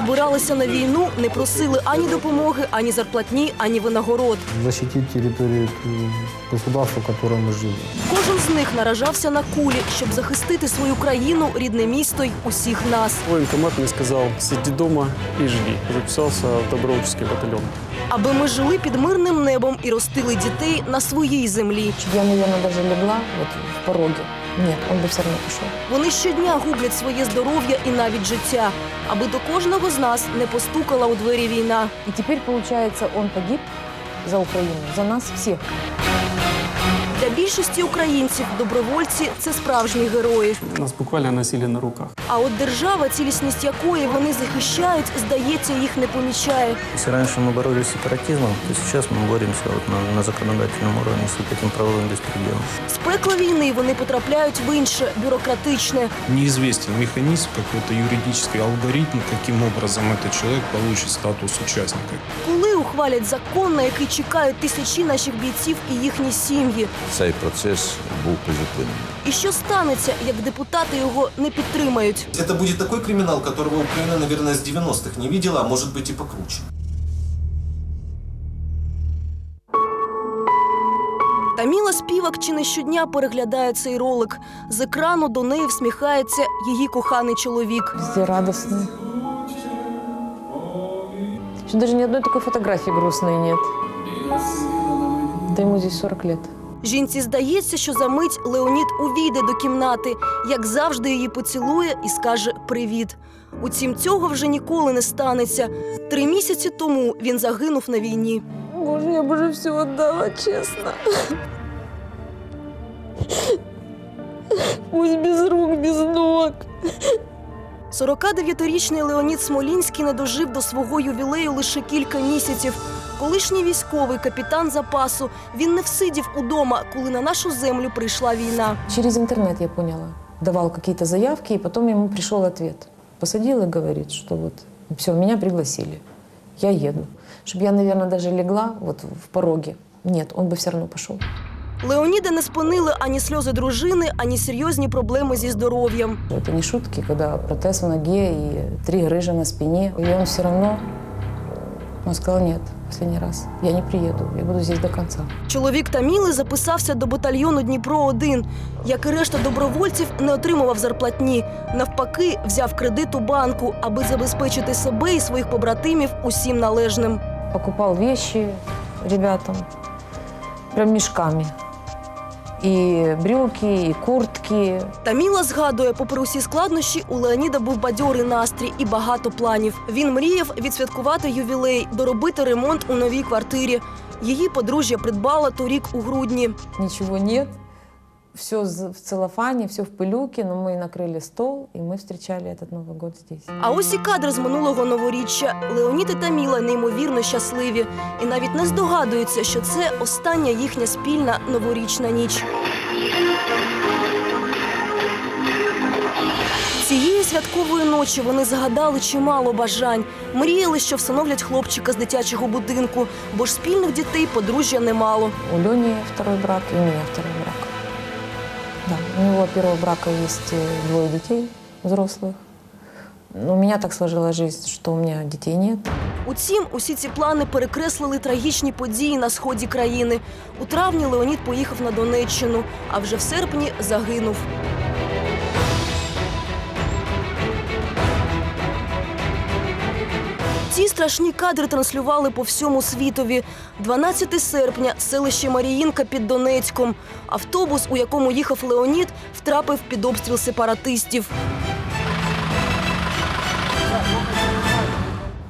збиралися на війну, не просили ані допомоги, ані зарплатні, ані винагород. защитить территорию э, государства, в котором мы живем. Кожен з них наражався на кулі, щоб захистити свою країну, рідне місто й усіх нас. Военкомат мне сказал, сиди дома и жди. Записался в добровольческий батальон. Аби ми жили під мирним небом і ростили дітей на своїй землі. Чтобы я, наверное, даже легла вот в пороге. Нет, он бы все равно пошел. Вони щодня гублять своє здоров'я і навіть життя, аби до кожного з нас не постукала у двері війна. И теперь, получается, он погиб за Украину, за нас всех. Для більшості українців добровольці це справжні герої. Нас буквально носили на руках. А от держава, цілісність якої вони захищають, здається, їх не помічає. Если раньше мы боролись с сепаратизмом, то сейчас мы боремся вот на, на законодательном уровне с вот этим правовым беспределом. З пекла війни вони потрапляють в інше бюрократичне. неизвестен механизм, какой-то юридический алгоритм, каким образом этот человек получит статус участника. Коли ухвалять закон, на який чекають тисячі наших бійців і їхні сім'ї. Цей процес був призупинений. І що станеться, як депутати його не підтримають? Это будет такой криминал, которого Украина, наверное, с 90-х не видела, а может быть и покруче. Таміла співак чи не щодня переглядає цей ролик. З екрану до неї всміхається її коханий чоловік. Везде радостно. Еще даже ни одной такой фотографии грустной нет. Да ему здесь 40 лет. Жінці здається, що за мить Леонід увійде до кімнати, як завжди її поцілує і скаже привіт. Утім, цього вже ніколи не станеться. Три місяці тому він загинув на війні. Боже, я бы уже все отдала, честно. Пусть без рук, без ног. 49-річний Леонід Смолінський не дожив до свого ювілею лише кілька місяців. Колишній військовий капітан запасу. Він не всидів удома, коли на нашу землю прийшла війна. Через интернет я поняла. Давал какие-то заявки, и потом ему пришел ответ. Посадил и говорит, что вот все, меня пригласили. Я еду. Чтобы я, наверное, даже легла вот в пороге. Нет, он бы все равно пошел. Леоніда не спинили ані сльози дружини, ані серйозні проблеми зі здоров'ям. Это не шутки, когда протез в ноге и три грыжи на спине. И он все равно, он сказал, нет, последний раз, я не приеду, я буду здесь до конца. Чоловік Таміли записався до батальйону Дніпро 1 Як і решта добровольців, не отримував зарплатні. Навпаки, взяв кредит у банку, аби забезпечити себе і своїх побратимів усім належним. Покупал вещи ребятам, прям мешками. И брюки, і куртки, Таміла згадує, попри усі складнощі, у Леоніда був бадьорий настрій і багато планів. Він мріяв відсвяткувати ювілей, доробити ремонт у новій квартирі. Її подружжя придбала торік у грудні. Нічого нет Все в целлофане, все в пылюке, но мы накрыли стол, и мы встречали этот Новый год здесь. А ось і кадр з минулого новоріччя. Леонід і Таміла неймовірно щасливі і навіть не здогадуються, що це остання їхня спільна новорічна ніч. Цієї святкової ночі вони згадали чимало бажань. Мріяли, що всиновлять хлопчика з дитячого будинку, бо ж спільних дітей подружжя немало. У Лени второй брак, и у меня второй брак. У него первого брака есть э, двое детей взрослых. У меня так сложилась жизнь, что у меня детей нет. Утім, усі ці плани перекреслили трагічні події на сході країни. У травні Леонід поїхав на Донеччину, а вже в серпні загинув. Страшні кадри транслювали по всьому світові. 12 серпня, селище Маріїнка під Донецьком. Автобус, у якому їхав Леонід, втрапив під обстріл сепаратистів.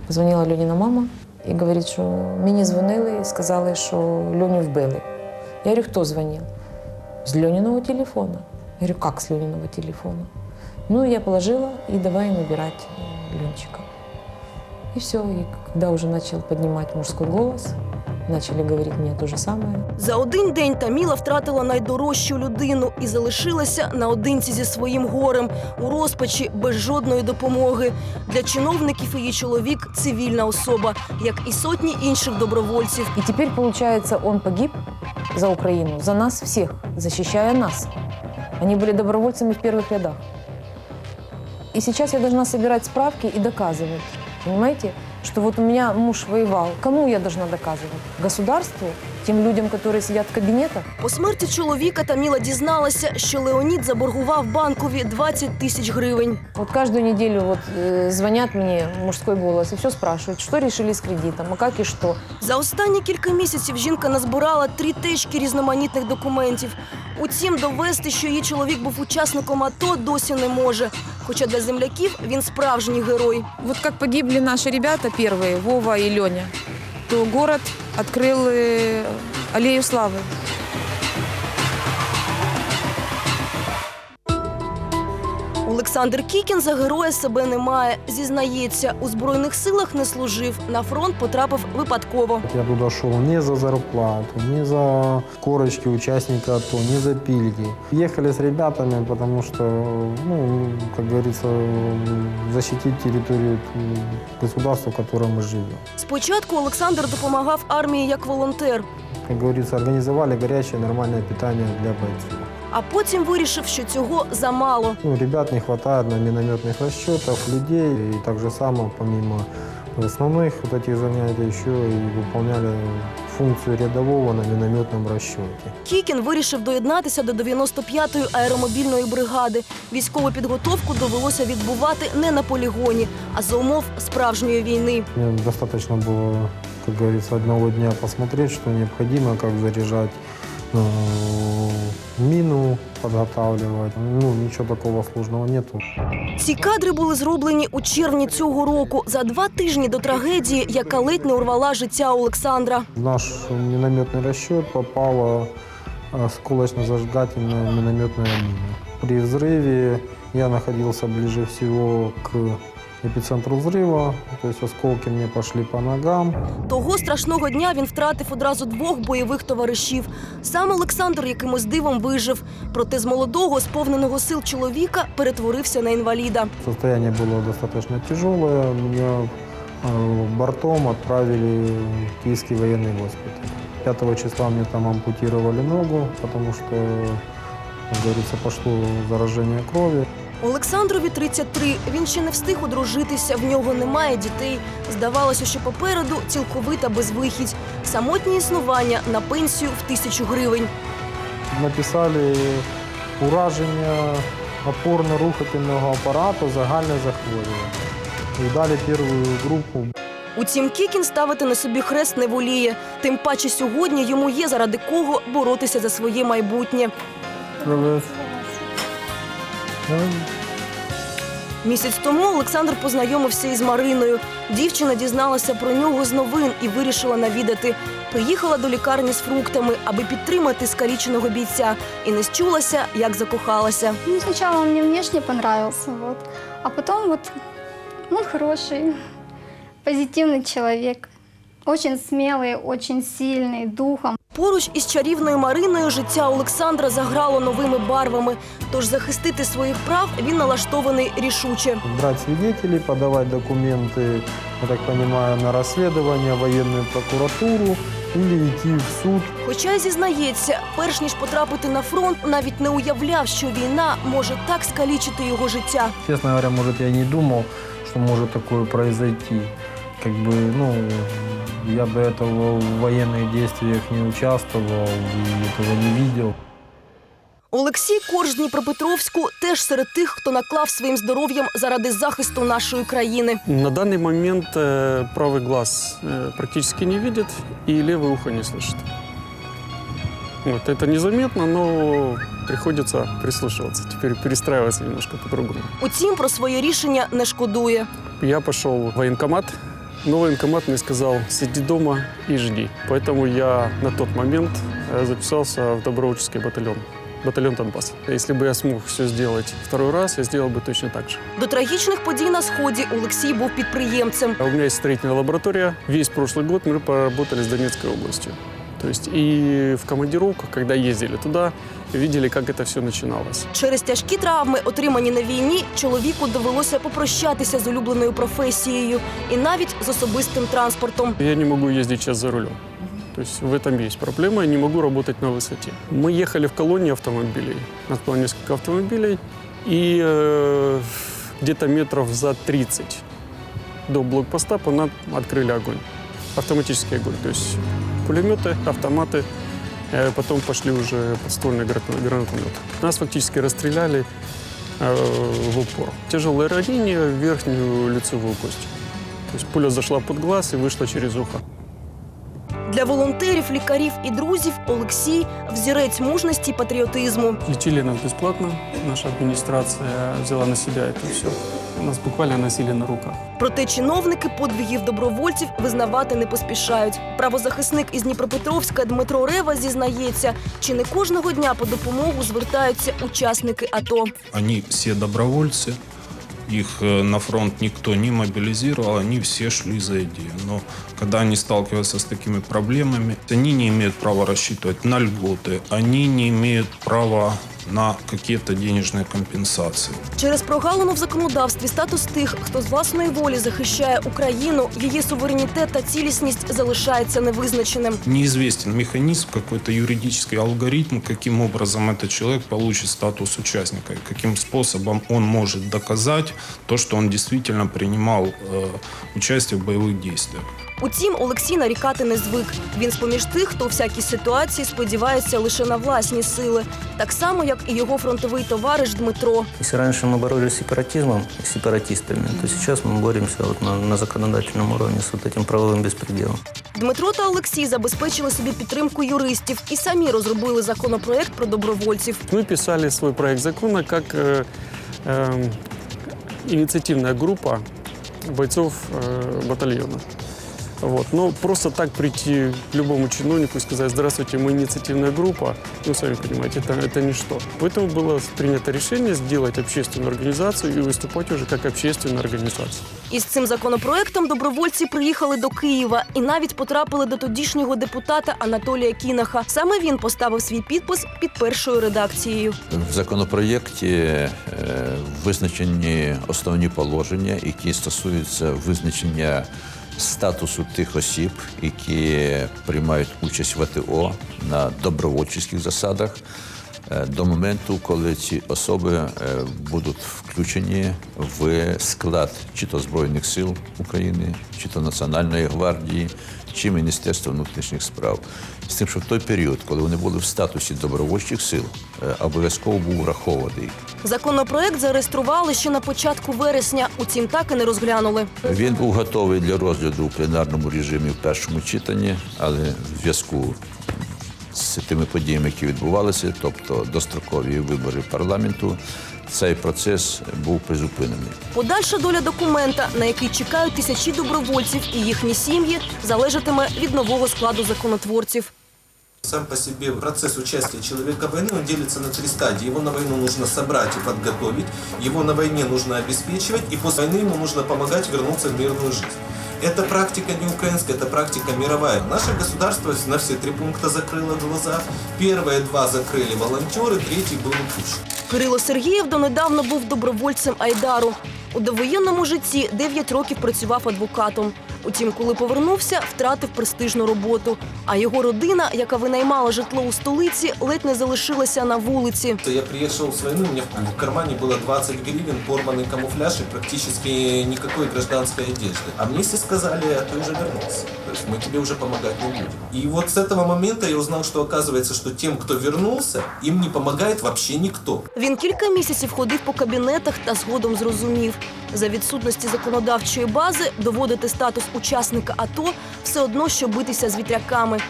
Позвонила Льоніна мама і говорить, що мені дзвонили і сказали, що Льоню вбили. Я говорю, хто дзвонив? З Льониного телефона. Я говорю, как с Льониного телефона? Ну, я положила и давай набирать э, Ленчика. И все. И когда уже начал поднимать мужской голос, начали говорить мне то же самое. За один день Таміла втратила найдорожчу людину і залишилася наодинці зі своїм горем у розпачі без жодної допомоги. Для чиновників її чоловік цивільна особа, як і сотні інших добровольців. И теперь, получается, он погиб за Украину, за нас всех, защищая нас. Они были добровольцами в первых рядах. И сейчас я должна собирать справки и доказывать, Понимаете? Что вот у меня муж воевал. Кому я должна доказывать? Государству? Тем людям, которые сидят в кабинетах? По смерті чоловіка Таміла дізналася, що Леонід заборгував банкові 20 тисяч гривень. Вот каждую неделю вот э, звонят мне мужской голос и все спрашивают, что решили с кредитом, а как и что. За останні кілька місяців жінка назбирала три течки різноманітних документів. Утім, довести, що її чоловік був учасником АТО, досі не може. Хоча для земляків він справжній герой. Вот как погибли наши ребята первые, Вова и Леня, то город открыл э, аллею Олександр Кікін за героя себе не має. Зізнається, у збройних силах не служив. На фронт потрапив випадково. Я туда шел не за зарплату, не за корочки участника АТО, не за пильги. Ехали с ребятами, потому что, ну, как говорится, защитить территорию м, государства, в котором мы живем. Спочатку Олександр допомагав армії як волонтер, Как говорится, организовали горячее нормальное питание для бойцов а потім вирішив, що цього замало. Ну, ребят не хватает на минометных расчетах, людей. И так же само, помимо основных вот этих занятий, еще и выполняли функцию рядового на минометном расчете. Кікін вирішив доєднатися до 95-ї аеромобільної бригади. Військову підготовку довелося відбувати не на полігоні, а за умов справжньої війни. Мне достаточно было, как говорится, одного дня посмотреть, что необходимо, как заряжать э, мину, подготавливать. Ну, ничего такого сложного нету. Ці кадри були зроблені у червні цього року, за два тижні до трагедії, яка ледь не урвала життя Олександра. В наш минометный расчет попала э, осколочно-зажигательная минометная мина. При взрыве я находился ближе всего к эпицентру взрыва, то есть осколки мне пошли по ногам. Того страшного дня він втратив одразу двох бойових товаришів. Сам Олександр якимось дивом вижив. Проте з молодого, сповненого сил чоловіка перетворився на інваліда. Состояние было достаточно тяжелое. Меня э, бортом отправили в Киевский военный госпиталь. 5 числа мне там ампутировали ногу, потому что, как говорится, пошло заражение крови. Олександрові 33. Він ще не встиг одружитися, в нього немає дітей. Здавалося, що попереду цілковита безвихідь. Самотнє існування на пенсію в тисячу гривень. Написали ураження опорно-рухательного апарату, загальне захворювання. І дали першу групу Утім, Кікін ставити на собі хрест не воліє. Тим паче сьогодні йому є заради кого боротися за своє майбутнє. Привет. Місяць тому Олександр познайомився із Мариною. Дівчина дізналася про нього з новин і вирішила навідати. Приїхала до лікарні з фруктами, аби підтримати скаліченого бійця, і не счулася, як закохалася. Ну, сначала он мне внешне понравился, вот. А потом вот он хороший, позитивный человек. Очень смелый, очень сильный духом. Поруч із чарівною Мариною життя Олександра заграло новими барвами. Тож захистити своїх прав він налаштований рішуче. брать свидетелей, подавать документы, я так понимаю, на расследование, в военную прокуратуру или идти в суд. Хоча й зізнається, перш ніж потрапити на фронт, навіть не уявляв, що війна може так скалічити його життя. Честно говоря, может, я не думал, что может такое произойти Как бы, ну, я до этого в военных действиях не участвовал и этого не видел. Олексій Корж з Дніпропетровську теж серед тих, хто наклав своїм здоров'ям заради захисту нашої країни. На данный момент э, правый глаз э, практически не видит и левое ухо не слышит. Вот, это незаметно, но приходится прислушиваться. Теперь перестраиваться немножко по-другому. Утім, про своє рішення не шкодує. Я пошел в военкомат, но военкомат мне сказал, сиди дома и жди. Поэтому я на тот момент э, записался в добровольческий батальон. Батальон Донбасс. Если бы я смог все сделать второй раз, я сделал бы точно так же. До трагічних подій на сході Олексій був підприємцем. А У меня есть строительная лаборатория. Весь прошлый год мы поработали с Донецкой областью. То есть и в командировках, когда ездили туда, видели, как это все начиналось. Через тяжкі травми, отримані на війні, чоловіку довелося попрощатися з улюбленою професією і навіть з особистим транспортом. Я не могу ездить сейчас за рулем. То есть в этом есть проблема, я не могу работать на высоте. Мы ехали в колонии автомобилей, нас было несколько автомобилей, и э, где-то метров за 30 до блокпоста по нам открыли огонь. Автоматический огонь. То есть пулеметы, автоматы, э, потом пошли уже подствольные гранат- гранатометы. Нас фактически расстреляли э, в упор. Тяжелое ранение в верхнюю лицевую кость. То есть пуля зашла под глаз и вышла через ухо. Для волонтерів, лікарів і друзів Олексій взірець мужності й патріотизму. Лечили нас бесплатно. Наша администрация взяла на себя это все. Нас буквально носили на руках. Проте чиновники подвигів добровольців визнавати не поспішають. Правозахисник із Дніпропетровська Дмитро Рева зізнається, чи не кожного дня по допомогу звертаються учасники АТО. Они все добровольцы, их э, на фронт никто не мобилизировал, они все шли за идею. Но когда они сталкиваются с такими проблемами, они не имеют права рассчитывать на льготы, они не имеют права на какие-то денежные компенсации. Через прогалину в законодавстві статус тих, хто з власної волі захищає Україну, її суверенітет та цілісність залишається невизначеним. Неизвестен механизм, какой-то юридический алгоритм, каким образом этот человек получит статус участника, и каким способом он может доказать то, что он действительно принимал э, участие в боевых действиях. Утім, Олексій нарікати не звик. Він з-поміж тих, хто у всякій ситуації сподівається лише на власні сили, так само як і його фронтовий товариш Дмитро. Если раньше мы боролись с сепаратизмом и сепаратистами, то сейчас мы боремся вот на, на законодательном уровне с вот этим правовым беспределом. Дмитро та Олексій забезпечили собі підтримку юристів і самі розробили законопроект про добровольців. Мы писали свой проект закона как э, эм, инициативная группа бойцов э, батальона. Вот. Но просто так прийти к любому чиновнику и сказать, здравствуйте, мы инициативная группа, ну, сами понимаете, это, это ничто. Поэтому было принято решение сделать общественную организацию и выступать уже как общественная организация. Із цим законопроектом добровольці приїхали до Києва і навіть потрапили до тодішнього депутата Анатолія Кінаха. Саме він поставив свій підпис під першою редакцією. В законопроєкті е, визначені основні положення, які стосуються визначення статусу тих осіб, які приймають участь в АТО на добровольчих засадах. е, До моменту, коли ці особи е, будуть включені в склад чи то Збройних сил України, чи то Національної гвардії, чи Міністерства внутрішніх справ. З тим, що в той період, коли вони були в статусі добровольчих сил, е, обов'язково був врахований. Законопроект зареєстрували ще на початку вересня, утім так і не розглянули. Він був готовий для розгляду у пленарному режимі в першому читанні, але в зв'язку з тими подіями, які відбувалися, тобто дострокові вибори парламенту, цей процес був призупинений. Подальша доля документа, на який чекають тисячі добровольців і їхні сім'ї, залежатиме від нового складу законотворців. Сам по себе процесс участия человека в войне, он делится на три стадии. Его на войну нужно собрать и подготовить, его на войне нужно обеспечивать, и после войны ему нужно помогать вернуться в мирную жизнь. Это практика не украинская, это практика мировая. Наше государство на все три пункта закрыло глаза. Первые два закрыли волонтеры, третий был Пуш. Кирило Сергієв донедавна був добровольцем Айдару. У довоєнному житті 9 років працював адвокатом. Утім, коли повернувся, втратив престижну роботу. А його родина, яка винаймала житло у столиці, ледь не залишилася на вулиці. Я приехал с войны, у меня в кармане было 20 гривен, порванный камуфляж и практически никакой гражданской одежды. А мне все сказали, а ты уже вернулся. То есть мы тебе уже помогать не будем. И вот с этого момента я узнал, что оказывается, что тем, кто вернулся, им не помогает вообще никто. Він кілька місяців ходив по кабінетах та згодом зрозумів, за відсутності законодавчої бази доводити статус учасника АТО все одно, що битися з вітряками.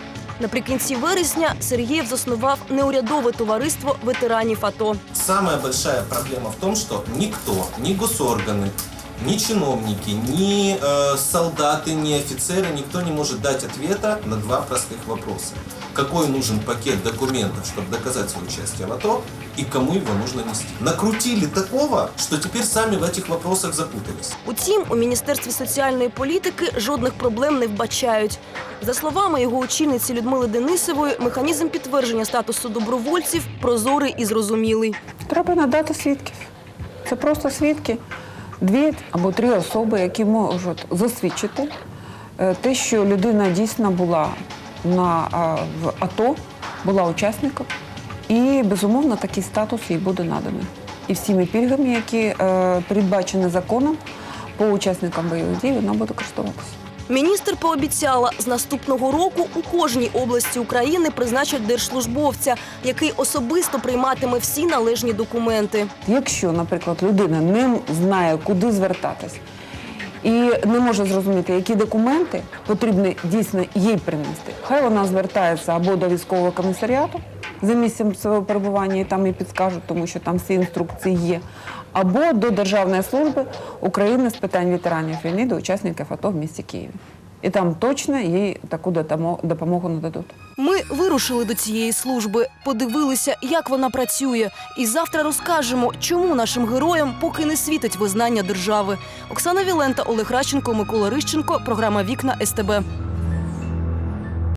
Наприкінці вересня Сергієв заснував неурядове товариство ветеранів АТО. Самая большая проблема в том, что никто, ни госорганы, ни чиновники, ни э, солдаты, ни офицеры, никто не может дать ответа на два простых вопроса. Какой нужен пакет документов, чтобы доказать свое участие в АТО, и кому его нужно нести. Накрутили такого, что теперь сами в этих вопросах запутались. Утім, у міністерстві соціальної політики жодних проблем не вбачають. За словами його очільниці Людмили Денисової, механізм підтвердження статусу добровольців прозорий і зрозумілий. Треба надати свідків. Це просто свідки. Дві або три особи, які можуть засвідчити е, те, що людина дійсно була на, в АТО, була учасником, і безумовно такий статус їй буде наданий. І всіми пільгами, які е, передбачені законом по учасникам бойових дій вона буде користуватися. Міністр пообіцяла, з наступного року у кожній області України призначать держслужбовця, який особисто прийматиме всі належні документи. Якщо, наприклад, людина не знає, куди звертатись, і не може зрозуміти, які документи потрібно дійсно їй принести, хай вона звертається або до військового комісаріату за місцем свого перебування, і там їй підскажуть, тому що там всі інструкції є, або до Державної служби України з питань ветеранів війни до учасників АТО в місті Києві. І там точно їй таку допомогу нададуть. Ми вирушили до цієї служби, подивилися, як вона працює, і завтра розкажемо, чому нашим героям поки не світить визнання держави. Оксана Вілента, Олег Радченко, Микола Рищенко. Програма Вікна СТБ.